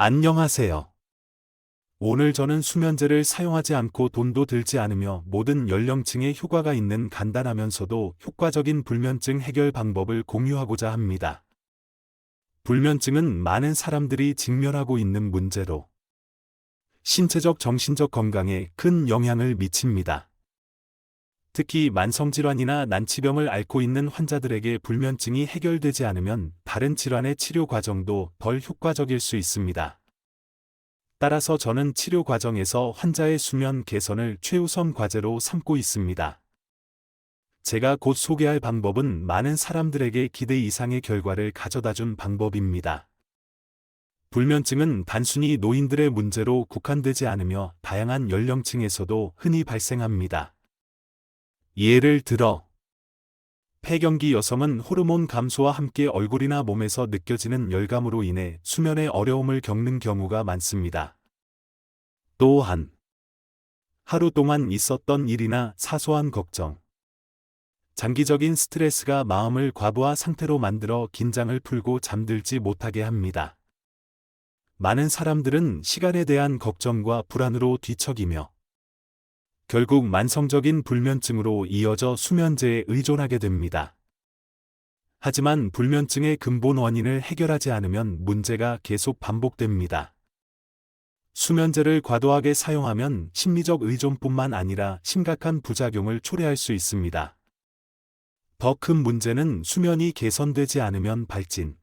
안녕하세요. 오늘 저는 수면제를 사용하지 않고 돈도 들지 않으며 모든 연령층에 효과가 있는 간단하면서도 효과적인 불면증 해결 방법을 공유하고자 합니다. 불면증은 많은 사람들이 직면하고 있는 문제로 신체적 정신적 건강에 큰 영향을 미칩니다. 특히 만성질환이나 난치병을 앓고 있는 환자들에게 불면증이 해결되지 않으면 다른 질환의 치료 과정도 덜 효과적일 수 있습니다. 따라서 저는 치료 과정에서 환자의 수면 개선을 최우선 과제로 삼고 있습니다. 제가 곧 소개할 방법은 많은 사람들에게 기대 이상의 결과를 가져다 준 방법입니다. 불면증은 단순히 노인들의 문제로 국한되지 않으며 다양한 연령층에서도 흔히 발생합니다. 예를 들어 폐경기 여성은 호르몬 감소와 함께 얼굴이나 몸에서 느껴지는 열감으로 인해 수면에 어려움을 겪는 경우가 많습니다. 또한 하루 동안 있었던 일이나 사소한 걱정, 장기적인 스트레스가 마음을 과부하 상태로 만들어 긴장을 풀고 잠들지 못하게 합니다. 많은 사람들은 시간에 대한 걱정과 불안으로 뒤척이며 결국 만성적인 불면증으로 이어져 수면제에 의존하게 됩니다. 하지만 불면증의 근본 원인을 해결하지 않으면 문제가 계속 반복됩니다. 수면제를 과도하게 사용하면 심리적 의존뿐만 아니라 심각한 부작용을 초래할 수 있습니다. 더 큰 문제는 수면이 개선되지 않으면 발진,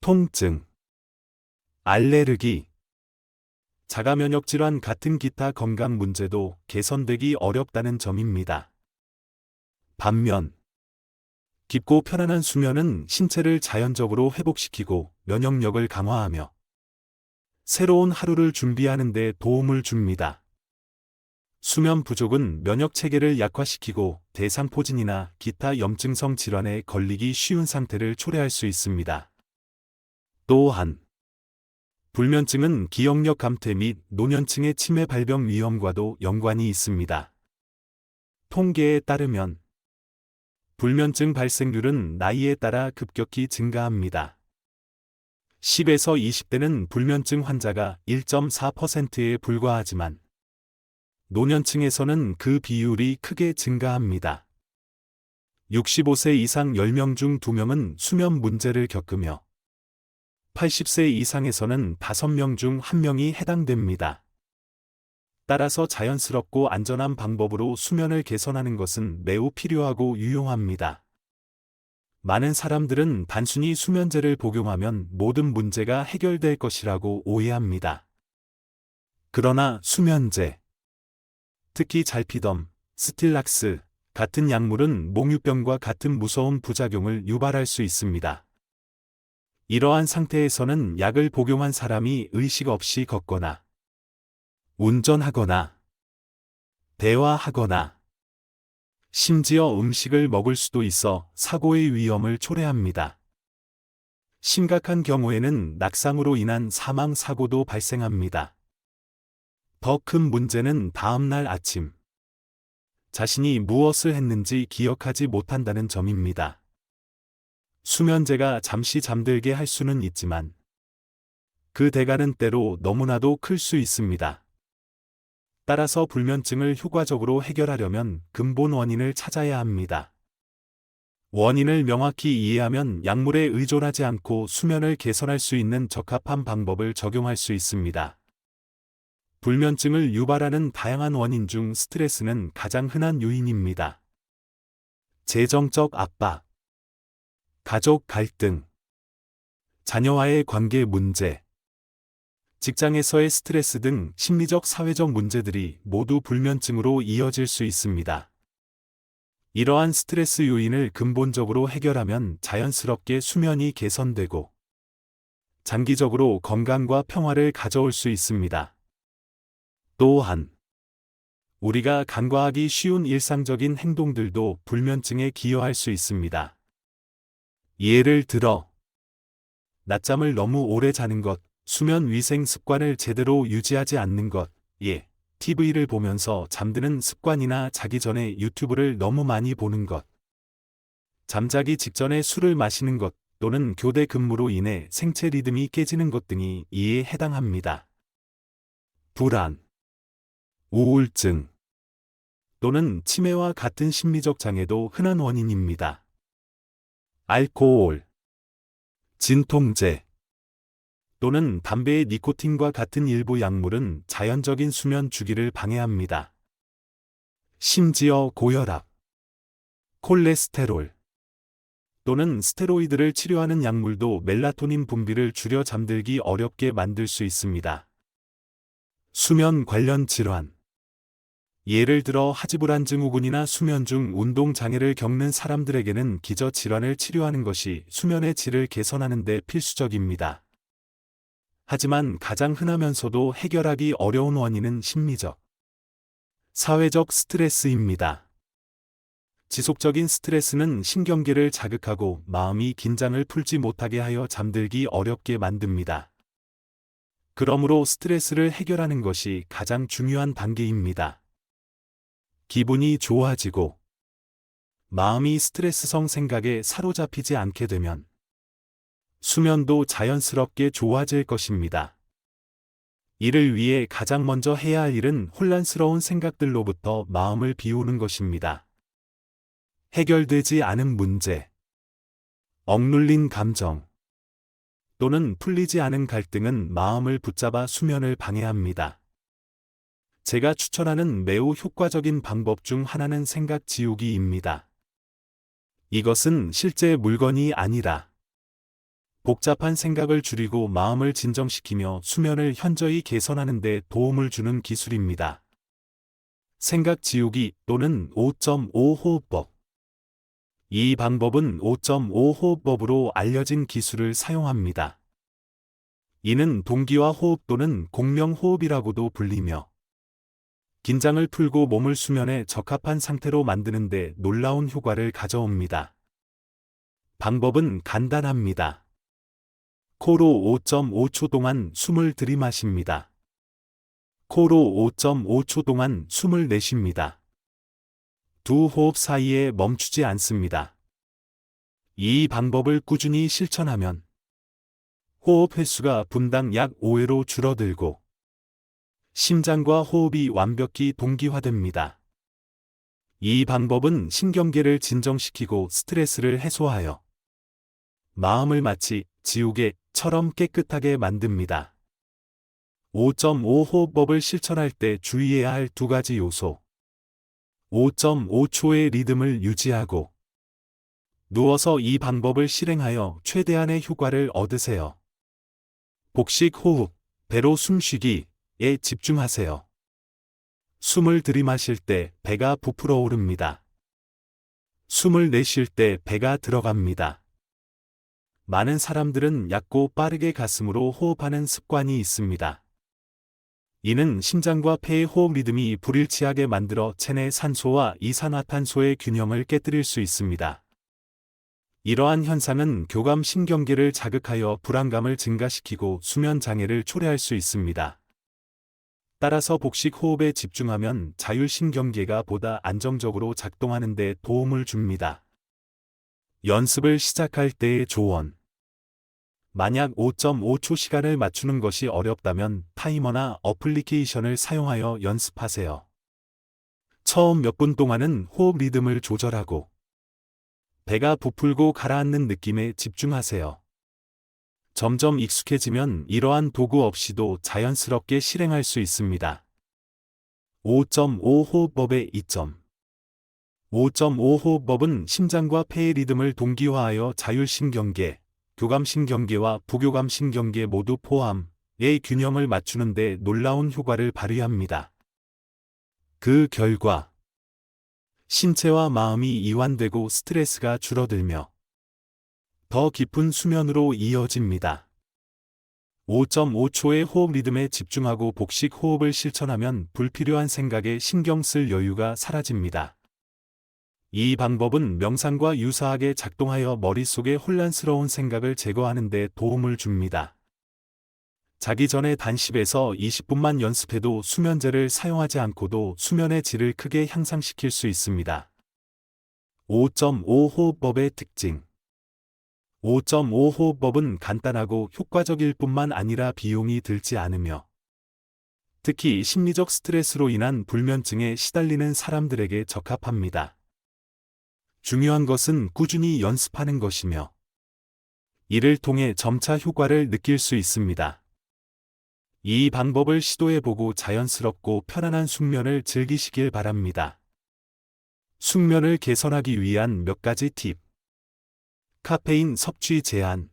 통증, 알레르기, 자가 면역 질환 같은 기타 건강 문제도 개선되기 어렵다는 점입니다. 반면 깊고 편안한 수면은 신체를 자연적으로 회복시키고 면역력을 강화하며 새로운 하루를 준비하는 데 도움을 줍니다. 수면 부족은 면역 체계를 약화시키고 대상포진이나 기타 염증성 질환에 걸리기 쉬운 상태를 초래할 수 있습니다. 또한 불면증은 기억력 감퇴 및 노년층의 치매 발병 위험과도 연관이 있습니다. 통계에 따르면 불면증 발생률은 나이에 따라 급격히 증가합니다. 10에서 20대는 불면증 환자가 1.4%에 불과하지만 노년층에서는 그 비율이 크게 증가합니다. 65세 이상 10명 중 2명은 수면 문제를 겪으며 80세 이상에서는 5명 중 1명이 해당됩니다. 따라서 자연스럽고 안전한 방법으로 수면을 개선하는 것은 매우 필요하고 유용합니다. 많은 사람들은 단순히 수면제를 복용하면 모든 문제가 해결될 것이라고 오해합니다. 그러나 수면제, 특히 잘피덤, 스틸락스 같은 약물은 몽유병과 같은 무서운 부작용을 유발할 수 있습니다. 이러한 상태에서는 약을 복용한 사람이 의식 없이 걷거나 운전하거나 대화하거나 심지어 음식을 먹을 수도 있어 사고의 위험을 초래합니다. 심각한 경우에는 낙상으로 인한 사망 사고도 발생합니다. 더 큰 문제는 다음날 아침 자신이 무엇을 했는지 기억하지 못한다는 점입니다. 수면제가 잠시 잠들게 할 수는 있지만 그 대가는 때로 너무나도 클 수 있습니다. 따라서 불면증을 효과적으로 해결하려면 근본 원인을 찾아야 합니다. 원인을 명확히 이해하면 약물에 의존하지 않고 수면을 개선할 수 있는 적합한 방법을 적용할 수 있습니다. 불면증을 유발하는 다양한 원인 중 스트레스는 가장 흔한 요인입니다. 재정적 압박, 가족 갈등, 자녀와의 관계 문제, 직장에서의 스트레스 등 심리적 사회적 문제들이 모두 불면증으로 이어질 수 있습니다. 이러한 스트레스 요인을 근본적으로 해결하면 자연스럽게 수면이 개선되고 장기적으로 건강과 평화를 가져올 수 있습니다. 또한 우리가 간과하기 쉬운 일상적인 행동들도 불면증에 기여할 수 있습니다. 예를 들어 낮잠을 너무 오래 자는 것, 수면 위생 습관을 제대로 유지하지 않는 것, 예, TV를 보면서 잠드는 습관이나 자기 전에 유튜브를 너무 많이 보는 것, 잠자기 직전에 술을 마시는 것, 또는 교대 근무로 인해 생체 리듬이 깨지는 것 등이 이에 해당합니다. 불안, 우울증 또는 치매와 같은 심리적 장애도 흔한 원인입니다. 알코올, 진통제 또는 담배의 니코틴과 같은 일부 약물은 자연적인 수면 주기를 방해합니다. 심지어 고혈압, 콜레스테롤 또는 스테로이드를 치료하는 약물도 멜라토닌 분비를 줄여 잠들기 어렵게 만들 수 있습니다. 수면 관련 질환 예를 들어 하지불안 증후군이나 수면 중 운동 장애를 겪는 사람들에게는 기저 질환을 치료하는 것이 수면의 질을 개선하는 데 필수적입니다. 하지만 가장 흔하면서도 해결하기 어려운 원인은 심리적, 사회적 스트레스입니다. 지속적인 스트레스는 신경계를 자극하고 마음이 긴장을 풀지 못하게 하여 잠들기 어렵게 만듭니다. 그러므로 스트레스를 해결하는 것이 가장 중요한 단계입니다. 기분이 좋아지고 마음이 스트레스성 생각에 사로잡히지 않게 되면 수면도 자연스럽게 좋아질 것입니다. 이를 위해 가장 먼저 해야 할 일은 혼란스러운 생각들로부터 마음을 비우는 것입니다. 해결되지 않은 문제, 억눌린 감정, 또는 풀리지 않은 갈등은 마음을 붙잡아 수면을 방해합니다. 제가 추천하는 매우 효과적인 방법 중 하나는 생각 지우기입니다. 이것은 실제 물건이 아니라 복잡한 생각을 줄이고 마음을 진정시키며 수면을 현저히 개선하는 데 도움을 주는 기술입니다. 생각 지우기 또는 5.5 호흡법 이 방법은 5.5 호흡법으로 알려진 기술을 사용합니다. 이는 동기화 호흡 또는 공명 호흡이라고도 불리며 긴장을 풀고 몸을 수면에 적합한 상태로 만드는데 놀라운 효과를 가져옵니다. 방법은 간단합니다. 코로 5.5초 동안 숨을 들이마십니다. 코로 5.5초 동안 숨을 내쉽니다. 두 호흡 사이에 멈추지 않습니다. 이 방법을 꾸준히 실천하면 호흡 횟수가 분당 약 5회로 줄어들고 심장과 호흡이 완벽히 동기화됩니다. 이 방법은 신경계를 진정시키고 스트레스를 해소하여 마음을 마치 지우개처럼 깨끗하게 만듭니다. 5.5 호흡법을 실천할 때 주의해야 할 두 가지 요소. 5.5초의 리듬을 유지하고 누워서 이 방법을 실행하여 최대한의 효과를 얻으세요. 복식 호흡, 배로 숨쉬기 에 집중하세요. 숨을 들이마실 때 배가 부풀어 오릅니다. 숨을 내쉴 때 배가 들어갑니다. 많은 사람들은 얕고 빠르게 가슴으로 호흡하는 습관이 있습니다. 이는 심장과 폐의 호흡 리듬이 불일치하게 만들어 체내 산소와 이산화탄소의 균형을 깨뜨릴 수 있습니다. 이러한 현상은 교감 신경계를 자극하여 불안감을 증가시키고 수면 장애를 초래할 수 있습니다. 따라서 복식 호흡에 집중하면 자율신경계가 보다 안정적으로 작동하는 데 도움을 줍니다. 연습을 시작할 때의 조언 만약 5.5초 시간을 맞추는 것이 어렵다면 타이머나 어플리케이션을 사용하여 연습하세요. 처음 몇 분 동안은 호흡 리듬을 조절하고 배가 부풀고 가라앉는 느낌에 집중하세요. 점점 익숙해지면 이러한 도구 없이도 자연스럽게 실행할 수 있습니다. 5.5 호흡법의 이점 5.5 호흡법은 심장과 폐의 리듬을 동기화하여 자율신경계, 교감신경계와 부교감신경계 모두 포함의 균형을 맞추는 데 놀라운 효과를 발휘합니다. 그 결과 신체와 마음이 이완되고 스트레스가 줄어들며 더 깊은 수면으로 이어집니다. 5.5초의 호흡 리듬에 집중하고 복식 호흡을 실천하면 불필요한 생각에 신경 쓸 여유가 사라집니다. 이 방법은 명상과 유사하게 작동하여 머릿속의 혼란스러운 생각을 제거하는 데 도움을 줍니다. 자기 전에 단 10에서 20분만 연습해도 수면제를 사용하지 않고도 수면의 질을 크게 향상시킬 수 있습니다. 5.5 호흡법의 특징 5.5 호흡법은 간단하고 효과적일 뿐만 아니라 비용이 들지 않으며 특히 심리적 스트레스로 인한 불면증에 시달리는 사람들에게 적합합니다. 중요한 것은 꾸준히 연습하는 것이며 이를 통해 점차 효과를 느낄 수 있습니다. 이 방법을 시도해보고 자연스럽고 편안한 숙면을 즐기시길 바랍니다. 숙면을 개선하기 위한 몇 가지 팁. 카페인 섭취 제한.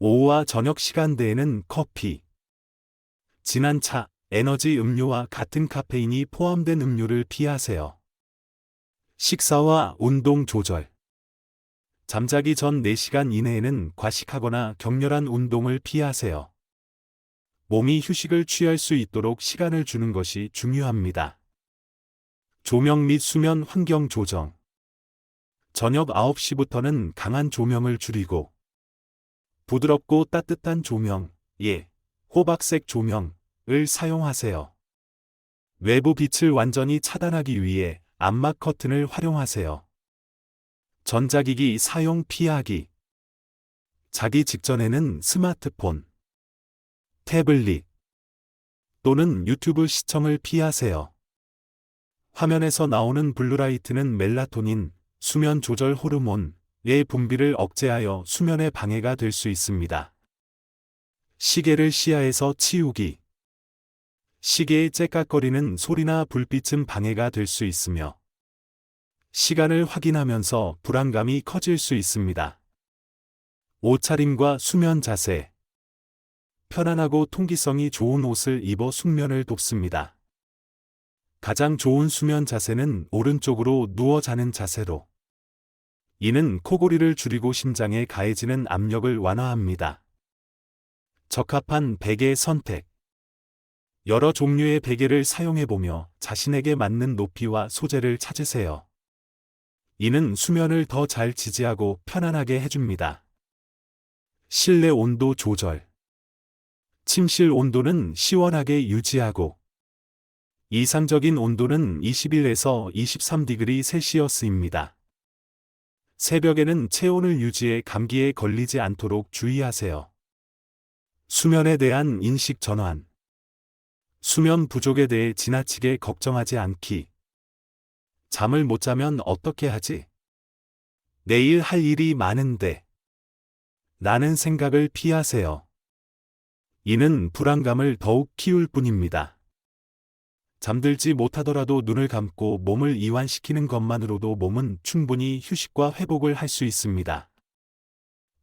오후와 저녁 시간대에는 커피, 진한 차, 에너지 음료와 같은 카페인이 포함된 음료를 피하세요. 식사와 운동 조절. 잠자기 전 4시간 이내에는 과식하거나 격렬한 운동을 피하세요. 몸이 휴식을 취할 수 있도록 시간을 주는 것이 중요합니다. 조명 및 수면 환경 조정. 저녁 9시부터는 강한 조명을 줄이고 부드럽고 따뜻한 조명, 예, 호박색 조명을 사용하세요. 외부 빛을 완전히 차단하기 위해 암막 커튼을 활용하세요. 전자기기 사용 피하기. 자기 직전에는 스마트폰, 태블릿 또는 유튜브 시청을 피하세요. 화면에서 나오는 블루라이트는 멜라토닌, 수면 조절 호르몬의 분비를 억제하여 수면에 방해가 될 수 있습니다. 시계를 시야에서 치우기. 시계의 째깍거리는 소리나 불빛은 방해가 될 수 있으며 시간을 확인하면서 불안감이 커질 수 있습니다. 옷차림과 수면 자세. 편안하고 통기성이 좋은 옷을 입어 숙면을 돕습니다. 가장 좋은 수면 자세는 오른쪽으로 누워 자는 자세로. 이는 코골이를 줄이고 심장에 가해지는 압력을 완화합니다. 적합한 베개 선택. 여러 종류의 베개를 사용해보며 자신에게 맞는 높이와 소재를 찾으세요. 이는 수면을 더 잘 지지하고 편안하게 해줍니다. 실내 온도 조절. 침실 온도는 시원하게 유지하고 이상적인 온도는 21에서 23디그리 셀시어스입니다. 새벽에는 체온을 유지해 감기에 걸리지 않도록 주의하세요. 수면에 대한 인식 전환. 수면 부족에 대해 지나치게 걱정하지 않기. 잠을 못 자면 어떻게 하지? 내일 할 일이 많은데. 라는 생각을 피하세요. 이는 불안감을 더욱 키울 뿐입니다. 잠들지 못하더라도 눈을 감고 몸을 이완시키는 것만으로도 몸은 충분히 휴식과 회복을 할 수 있습니다.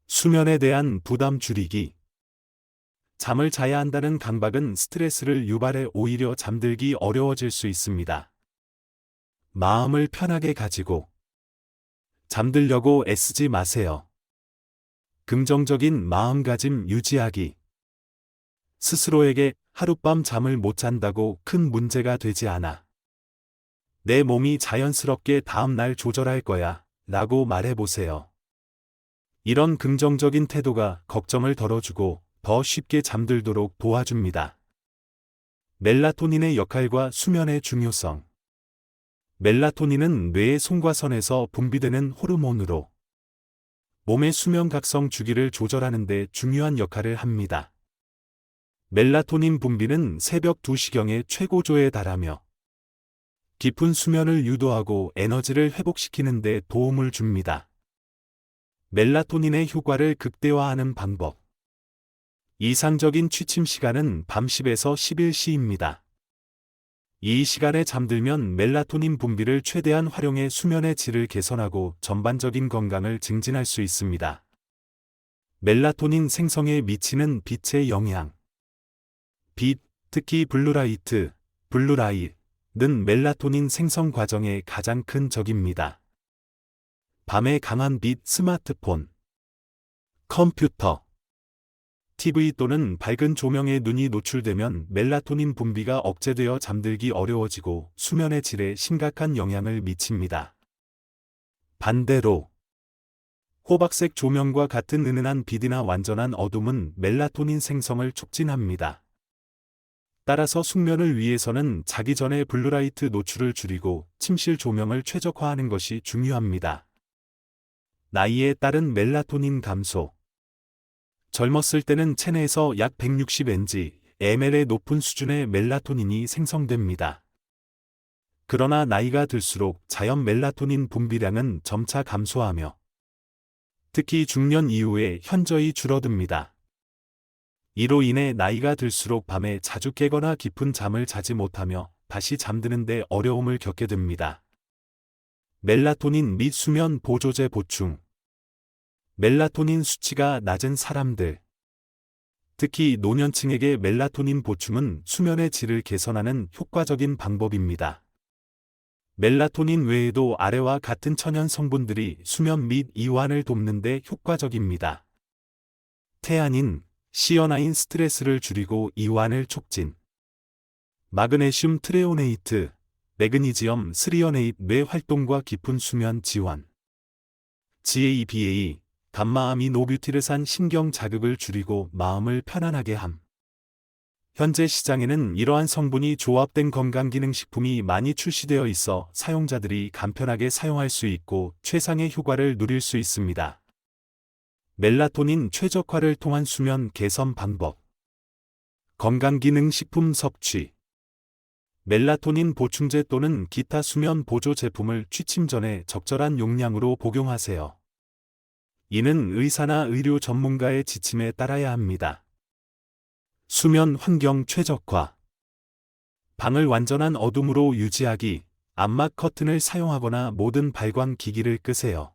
수면에 대한 부담 줄이기. 잠을 자야 한다는 강박은 스트레스를 유발해 오히려 잠들기 어려워질 수 있습니다. 마음을 편하게 가지고 잠들려고 애쓰지 마세요. 긍정적인 마음가짐 유지하기. 스스로에게 하룻밤 잠을 못 잔다고 큰 문제가 되지 않아. 내 몸이 자연스럽게 다음날 조절할 거야 라고 말해보세요. 이런 긍정적인 태도가 걱정을 덜어주고 더 쉽게 잠들도록 도와줍니다. 멜라토닌의 역할과 수면의 중요성. 멜라토닌은 뇌의 송과선에서 분비되는 호르몬으로 몸의 수면 각성 주기를 조절하는 데 중요한 역할을 합니다. 멜라토닌 분비는 새벽 2시경에 최고조에 달하며 깊은 수면을 유도하고 에너지를 회복시키는 데 도움을 줍니다. 멜라토닌의 효과를 극대화하는 방법. 이상적인 취침 시간은 밤 10에서 11시입니다. 이 시간에 잠들면 멜라토닌 분비를 최대한 활용해 수면의 질을 개선하고 전반적인 건강을 증진할 수 있습니다. 멜라토닌 생성에 미치는 빛의 영향. 빛, 특히 블루라이트, 블루라이트는 멜라토닌 생성 과정의 가장 큰 적입니다. 밤에 강한 빛 스마트폰, 컴퓨터, TV 또는 밝은 조명에 눈이 노출되면 멜라토닌 분비가 억제되어 잠들기 어려워지고 수면의 질에 심각한 영향을 미칩니다. 반대로 호박색 조명과 같은 은은한 빛이나 완전한 어둠은 멜라토닌 생성을 촉진합니다. 따라서 숙면을 위해서는 자기 전에 블루라이트 노출을 줄이고 침실 조명을 최적화하는 것이 중요합니다. 나이에 따른 멜라토닌 감소. 젊었을 때는 체내에서 약 160ng, ml의 높은 수준의 멜라토닌이 생성됩니다. 그러나 나이가 들수록 자연 멜라토닌 분비량은 점차 감소하며 특히 중년 이후에 현저히 줄어듭니다. 이로 인해 나이가 들수록 밤에 자주 깨거나 깊은 잠을 자지 못하며 다시 잠드는데 어려움을 겪게 됩니다. 멜라토닌 및 수면 보조제 보충 멜라토닌 수치가 낮은 사람들 특히 노년층에게 멜라토닌 보충은 수면의 질을 개선하는 효과적인 방법입니다. 멜라토닌 외에도 아래와 같은 천연 성분들이 수면 및 이완을 돕는 데 효과적입니다. 태아닌, 시어나인 스트레스를 줄이고 이완을 촉진. 마그네슘 트레오네이트, 매그니지엄 스리어네이트 뇌 활동과 깊은 수면 지원. GABA, 감마아미노뷰티르산 신경 자극을 줄이고 마음을 편안하게 함. 현재 시장에는 이러한 성분이 조합된 건강기능식품이 많이 출시되어 있어 사용자들이 간편하게 사용할 수 있고 최상의 효과를 누릴 수 있습니다. 멜라토닌 최적화를 통한 수면 개선 방법 건강기능식품 섭취 멜라토닌 보충제 또는 기타 수면 보조 제품을 취침 전에 적절한 용량으로 복용하세요. 이는 의사나 의료 전문가의 지침에 따라야 합니다. 수면 환경 최적화. 방을 완전한 어둠으로 유지하기, 암막 커튼을 사용하거나 모든 발광 기기를 끄세요.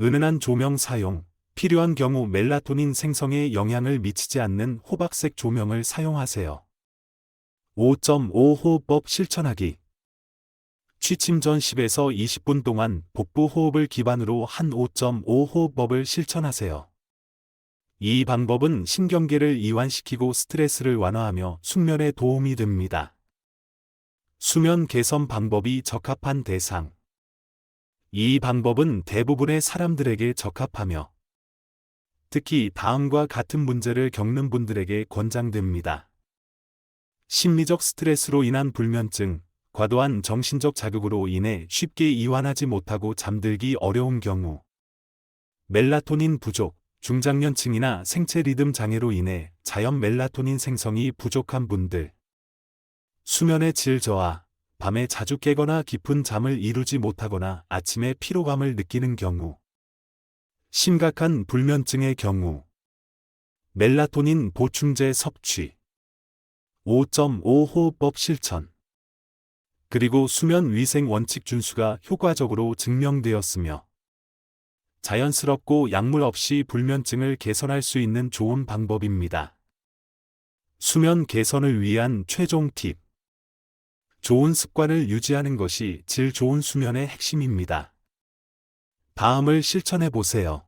은은한 조명 사용, 필요한 경우 멜라토닌 생성에 영향을 미치지 않는 호박색 조명을 사용하세요. 5.5 호흡법 실천하기. 취침 전 10에서 20분 동안 복부 호흡을 기반으로 한 5.5 호흡법을 실천하세요. 이 방법은 신경계를 이완시키고 스트레스를 완화하며 숙면에 도움이 됩니다. 수면 개선 방법이 적합한 대상. 이 방법은 대부분의 사람들에게 적합하며 특히 다음과 같은 문제를 겪는 분들에게 권장됩니다. 심리적 스트레스로 인한 불면증, 과도한 정신적 자극으로 인해 쉽게 이완하지 못하고 잠들기 어려운 경우, 멜라토닌 부족, 중장년층이나 생체 리듬 장애로 인해 자연 멜라토닌 생성이 부족한 분들. 수면의 질 저하, 밤에 자주 깨거나 깊은 잠을 이루지 못하거나 아침에 피로감을 느끼는 경우. 심각한 불면증의 경우. 멜라토닌 보충제 섭취. 5.5 호흡법 실천. 그리고 수면 위생 원칙 준수가 효과적으로 증명되었으며 자연스럽고 약물 없이 불면증을 개선할 수 있는 좋은 방법입니다. 수면 개선을 위한 최종 팁. 좋은 습관을 유지하는 것이 질 좋은 수면의 핵심입니다. 다음을 실천해 보세요.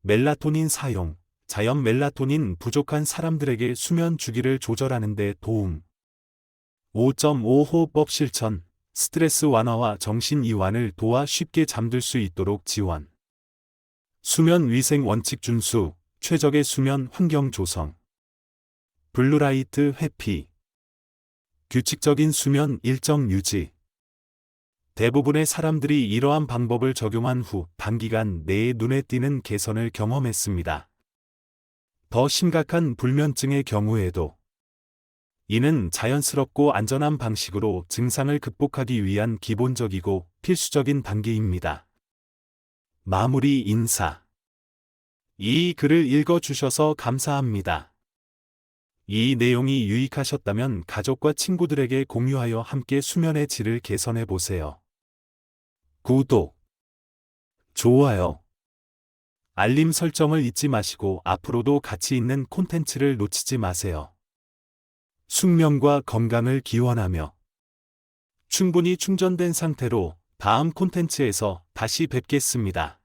멜라토닌 사용. 자연 멜라토닌 부족한 사람들에게 수면 주기를 조절하는 데 도움. 5.5 호흡법 실천. 스트레스 완화와 정신 이완을 도와 쉽게 잠들 수 있도록 지원. 수면 위생 원칙 준수, 최적의 수면 환경 조성. 블루라이트 회피. 규칙적인 수면 일정 유지. 대부분의 사람들이 이러한 방법을 적용한 후 단기간 내에 눈에 띄는 개선을 경험했습니다. 더 심각한 불면증의 경우에도 이는 자연스럽고 안전한 방식으로 증상을 극복하기 위한 기본적이고 필수적인 단계입니다. 마무리 인사. 이 글을 읽어주셔서 감사합니다. 이 내용이 유익하셨다면 가족과 친구들에게 공유하여 함께 수면의 질을 개선해 보세요. 구독, 좋아요, 알림 설정을 잊지 마시고 앞으로도 가치 있는 콘텐츠를 놓치지 마세요. 숙면과 건강을 기원하며 충분히 충전된 상태로 다음 콘텐츠에서 다시 뵙겠습니다.